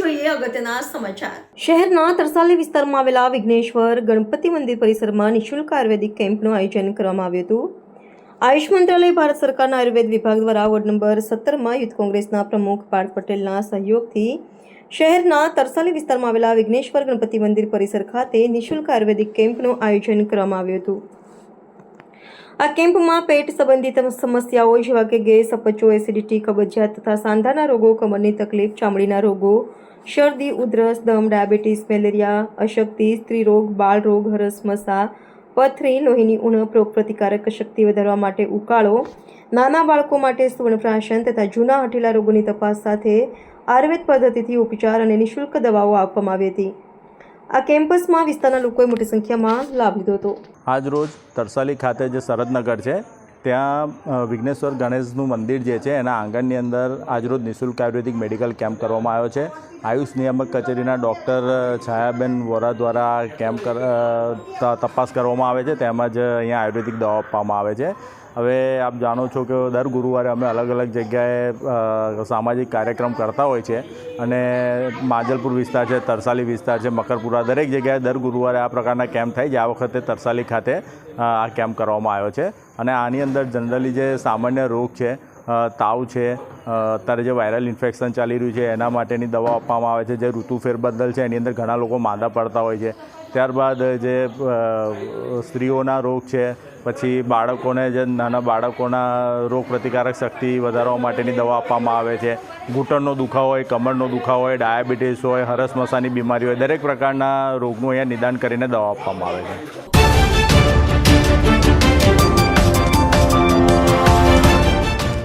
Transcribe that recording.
જોઈએ અગત્યના શહેરના તરસાલી વિસ્તારમાં આવેલા વિઘ્નેશ્વર ગણપતિ મંદિર પરિસરમાં નિઃશુલ્ક આયુર્વેદિક કેમ્પનું આયોજન કરવામાં આવ્યું હતું. આયુષ મંત્રાલય ભારત સરકારના આયુર્વેદ વિભાગ દ્વારા વોર્ડ નંબર સત્તરમાં યુથ કોંગ્રેસના પ્રમુખ પાર્થ પટેલના સહયોગથી શહેરના તરસાલી વિસ્તારમાં આવેલા વિઘ્નેશ્વર ગણપતિ મંદિર પરિસર ખાતે નિઃશુલ્ક આયુર્વેદિક કેમ્પનું આયોજન કરવામાં આવ્યું હતું. આ કેમ્પમાં પેટ સંબંધિત સમસ્યાઓ જેવા કે ગેસ અપચો, એસિડિટી, કબજિયાત તથા સાંધાના રોગો, કમરની તકલીફ, ચામડીના રોગો, શરદી, ઉધરસ, દમ, ડાયાબિટીસ, મેલેરિયા, અશક્તિ, સ્ત્રીરોગ, બાળરોગ, હરસમસા, પથરી, લોહીની ઉણપ રોગ પ્રતિકારક શક્તિ વધારવા માટે ઉકાળો, નાના બાળકો માટે સુવર્ણપ્રાશન તથા જૂના હઠેલા રોગોની તપાસ સાથે આયુર્વેદ પદ્ધતિથી ઉપચાર અને નિઃશુલ્ક દવાઓ આપવામાં આવી હતી. આ કેમ્પસમાં વિસ્તારના લોકોએ મોટી સંખ્યામાં લાભ લીધો હતો. આજ રોજ તરસાલી ખાતે જે શરદનગર છે, ત્યાં વિઘ્નેશ્વર ગણેશનું મંદિર જે છે, એના આંગણની અંદર આજરોજ નિઃશુલ્ક આયુર્વેદિક મેડિકલ કેમ્પ કરવામાં આવ્યો છે. આયુષ નિયામક કચેરીના ડૉક્ટર છાયાબેન વોરા દ્વારા કેમ્પ તપાસ કરવામાં આવે છે. તેમજ અહીંયા આયુર્વેદિક દવા આપવામાં આવે છે. હવે આપ જાણો છો કે દર ગુરુવારે અમે અલગ અલગ જગ્યાએ સામાજિક કાર્યક્રમ કરતા હોય છે અને માજલપુર વિસ્તાર છે, તરસાલી વિસ્તાર છે, મકરપુરા, દરેક જગ્યાએ દર ગુરુવારે આ પ્રકારના કેમ્પ થાય છે. આ વખતે તરસાલી ખાતે આ કેમ્પ કરવામાં આવ્યો છે. અને આની અંદર જનરલી જે સામાન્ય રોગ છે તાવ છે. અત્યારે જે વાયરલ ઇન્ફેક્શન ચાલી રહ્યું છે, એના માટેની દવા આપવામાં આવે છે. જે ઋતુ ફેરબદલ છે, એની અંદર ઘણા લોકો માંદા પડતા હોય છે. ત્યારબાદ જે સ્ત્રીઓના રોગ છે, પછી બાળકોને જે નાના બાળકોના રોગ પ્રતિકારક શક્તિ વધારવા માટેની દવા આપવામાં આવે છે. ઘૂંટણનો દુખાવો હોય, કમરનો દુખાવો હોય, ડાયાબિટીસ હોય, હરસ મસાની બીમારી હોય, દરેક પ્રકારના રોગનું અહીંયા નિદાન કરીને દવા આપવામાં આવે છે.